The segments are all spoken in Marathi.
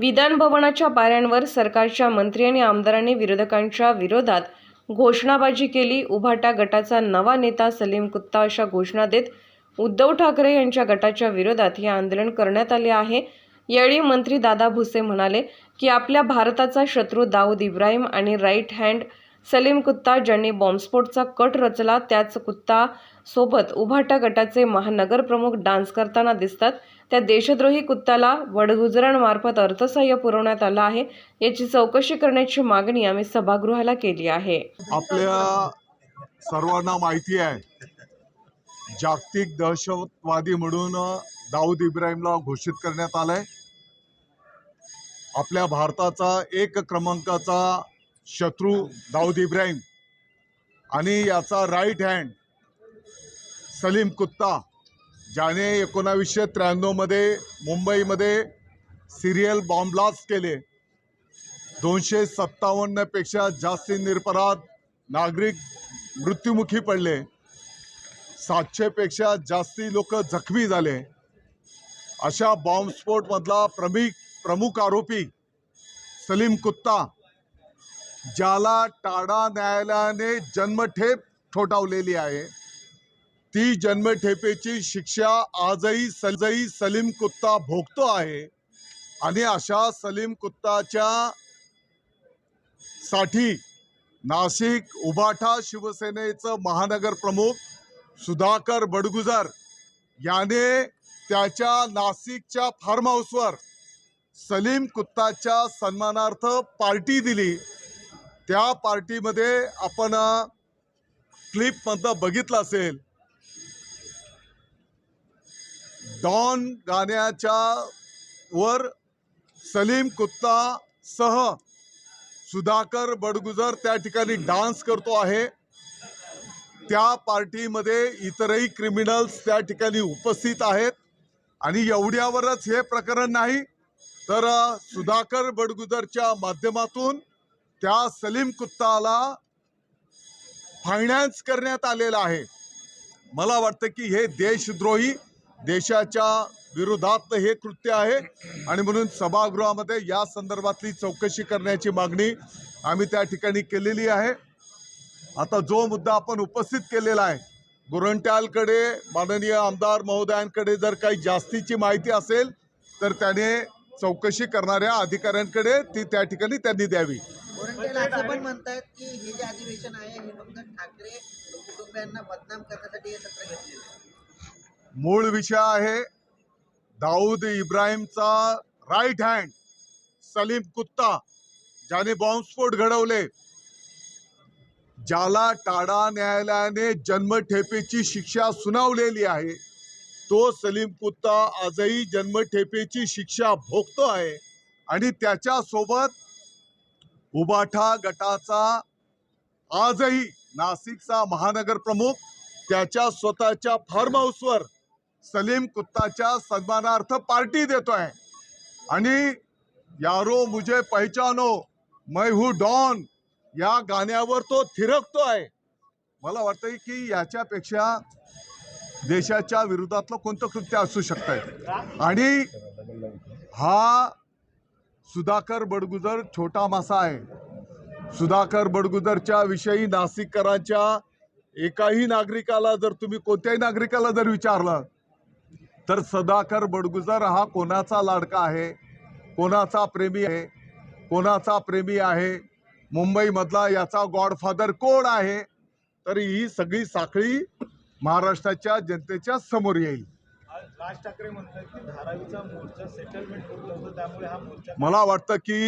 विधान भवनाच्या पाऱ्यांवर सरकारच्या मंत्री आणि आमदारांनी विरोधकांच्या विरोधात घोषणाबाजी केली. उभाटा गटाचा नवा नेता सलीम कुत्ता अशा घोषणा देत उद्धव ठाकरे यांच्या गटाच्या विरोधात हे आंदोलन करण्यात आले आहे. यावेळी मंत्री दादा भुसे म्हणाले की आपल्या भारताचा शत्रू दाऊद इब्राहिम आणि राईट हँड सलीम कुत्ता ज्यांनी बॉम्बस्फोटचा कट रचला त्याच कुत्ता सोबत उभाटा गटाचे महानगरप्रमुख डान्स करताना दिसतात. त्या देशद्रोही कुत्त्याला वडगुजरांमार्फत अर्थसहाय्य पुरवण्यात आलं आहे. याची चौकशी करण्याची मागणी आम्ही सभागृहाला केली आहे. आपल्या सर्वांना माहिती आहे जागतिक दहशतवादी म्हणून दाऊद इब्राहिमला घोषित करण्यात आलंय. आपल्या भारताचा एक क्रमांकाचा शत्रू दाऊद इब्राहिम आणि याचा राईट हँड सलीम कुत्ता ज्याने एकोणावीसशे त्र्याण्णवमध्ये मुंबईमध्ये सिरियल बॉम्ब ब्लास्ट केले. दोनशे सत्तावन्नपेक्षा जास्ती निरपराध नागरिक मृत्युमुखी पडले. सातशेपेक्षा जास्ती लोक जखमी झाले. अशा बॉम्बस्फोटमधला प्रमुख प्रमुख आरोपी सलीम कुत्ता ज्याला टाडा न्यायालयाने जन्मठेप ठोठावलेली आहे. ती जन्मठेपेची शिक्षा आजही सलजही सलीम कुत्ता भोगतो आहे आणि अशा सलीम कुत्ताच्या साठी नाशिक उबाठा शिवसेनेचं महानगर प्रमुख सुधाकर बडगुजर याने त्याच्या नाशिकच्या फार्म हाऊसवर सलीम कुत्ताच्या सन्मानार्थ पार्टी दिली. त्या पार्टीमध्ये आपण क्लिपमधनं बघितलं असेल. डॉन गाण्याच्या वर सलीम कुत्ता सह सुधाकर बडगुजर त्या ठिकाणी डान्स करतो आहे. त्या पार्टीमध्ये इतरही क्रिमिनल्स त्या ठिकाणी उपस्थित आहेत. आणि एवढ्यावरच हे प्रकरण नाही तर सुधाकर बडगुजरच्या माध्यमातून त्या सलीम कुत्ताला फायनान्स करण्यात आलेलं आहे. मला वाटतं की हे देशद्रोही देशाच्या विरोधात हे कृत्य आहे. आणि म्हणून सभागृहामध्ये या संदर्भातली चौकशी करण्याची मागणी आम्ही त्या ठिकाणी केलेली आहे. आता जो मुद्दा आपण उपस्थित केलेला आहे गुरंट्यालकडे माननीय आमदार महोदयांकडे जर काही जास्तीची माहिती असेल तर त्याने चौकशी करणाऱ्या अधिकाऱ्यांकडे ती त्या ठिकाणी त्यांनी द्यावी. गोरंट्याल असं पण म्हणतायत की हे जे अधिवेशन आहे हे फक्त ठाकरे कुटुंबियांना बदनाम करण्यासाठी हे सत्र घेतलेलं आहे. मूळ विषय आहे दाऊद इब्राहिमचा राईट हँड सलीम कुत्ता ज्याने बॉम्बस्फोट घडवले. ज्याला टाडा न्यायालयाने जन्मठेपेची शिक्षा सुनावलेली आहे तो सलीम कुत्ता आजही जन्मठेपेची शिक्षा भोगतो आहे. आणि त्याच्यासोबत उबाठा गटाचा आजही नाशिकचा महानगर प्रमुख त्याच्या स्वतःच्या फार्म हाऊसवर सलीम कुत्ताच्या सन्मानार्थ पार्टी देतोय. आणि यारो मुझे पहचानो मै हू डॉन या गाण्यावर तो थिरकतोय. मला वाटतंय की याच्यापेक्षा देशाच्या विरोधातलं कोणतं कृत्य असू शकतंय. आणि हा सुधाकर बडगुजर छोटा मासा आहे. सुधाकर बडगुजरच्या विषयी नाशिककरांच्या एकाही नागरिकाला जर तुम्ही कोणत्याही नागरिकाला जर विचारलं तर सदाकर बडगुजर हा कोणाचा लाडका आहे? कोणाचा प्रेमी आहे? कोणाचा प्रेमी आहे? मुंबईमधला याचा गॉडफादर कोण आहे? तर ही सगळी साखळी महाराष्ट्राच्या जनतेच्या समोर येईल. राज ठाकरे म्हणतात की धारावीचा मोर्चा सेटलमेंट होत त्यामुळे हा मोर्चा मला वाटतं की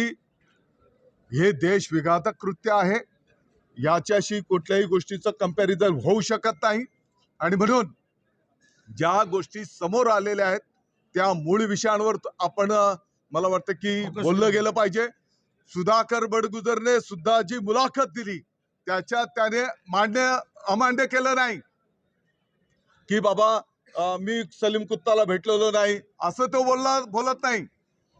हे देश विघातक कृत्य आहे. याच्याशी कुठल्याही गोष्टीचं कंपॅरिझन होऊ शकत नाही. आणि म्हणून ज्या गोष्टी समोर आलेल्या आहेत त्या मूळ विषयांवर आपण मला वाटतं की बोललं गेलं पाहिजे. सुधाकर बडगुजरने सुद्धा जी मुलाखत दिली त्याच्यात त्याने मान्य अमान्य केलं नाही. की बाबा मी सलीम कुत्ताला भेटलेलो नाही. असं तो बोलला बोलत नाही.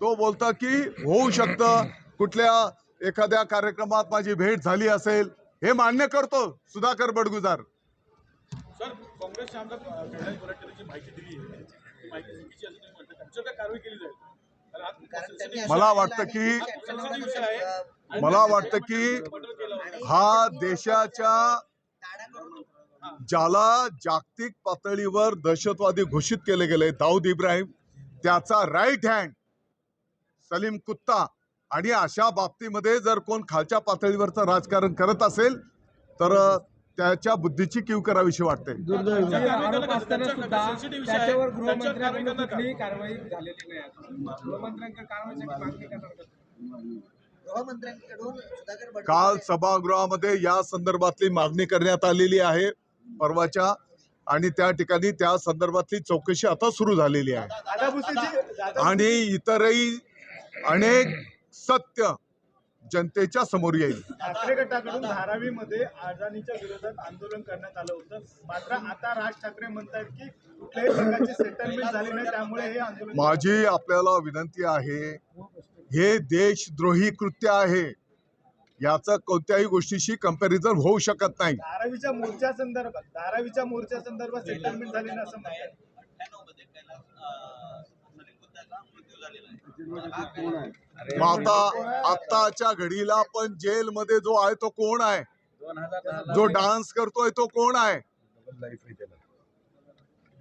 तो बोलतो की होऊ शकतं. कुठल्या एखाद्या कार्यक्रमात माझी भेट झाली असेल. हे मान्य करतो सुधाकर बडगुजार. मला वाटतं की- मला वाटतं की हा देशाच्या ज्याला जागतिक पातळीवर दहशतवादी घोषित केले गेले दाऊद इब्राहिम त्याचा राईट हँड सलीम कुत्ता. आणि अशा बाबतीमध्ये जर कोण खालच्या पातळीवरचं राजकारण करत असेल तर त्याच्या बुद्धीची कीव करावीशी वाटते. काल सभागृहामध्ये या संदर्भातली मागणी करण्यात आलेली आहे. परवाच्या आणि त्या ठिकाणी त्या संदर्भातली चौकशी आता सुरू झालेली आहे. आणि इतरही अनेक सत्य जनतेच्या समोर येईल. ठाकरे गटाकडून धारावीमध्ये अडाणीच्या विरोधात आंदोलन करण्यात आलं होतं. मात्र आता राज ठाकरे म्हणतात की कुठल्याही प्रकारची सेटलमेंट झाली नाही त्यामुळे हे आंदोलन माझी आपल्याला विनंती आहे हे देशद्रोही कृत्य आहे. याचं कोणत्याही गोष्टीशी कंपॅरिझन होऊ शकत नाही. धारावीच्या मोर्चा संदर्भात धारावीच्या मोर्चा संदर्भात सेटलमेंट झाली असं मग आता आत्ताच्या घडीला पण जेलमध्ये जो आहे तो कोण आहे? जो डान्स करतोय तो कोण आहे?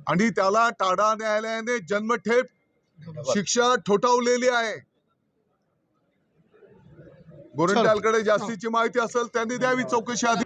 आणि त्याला टाडा न्यायालयाने जन्मठेप शिक्षा ठोठावलेली आहे. गोरंट्यालकडे जास्तीची माहिती असेल त्यांनी द्यावी चौकशी आधी.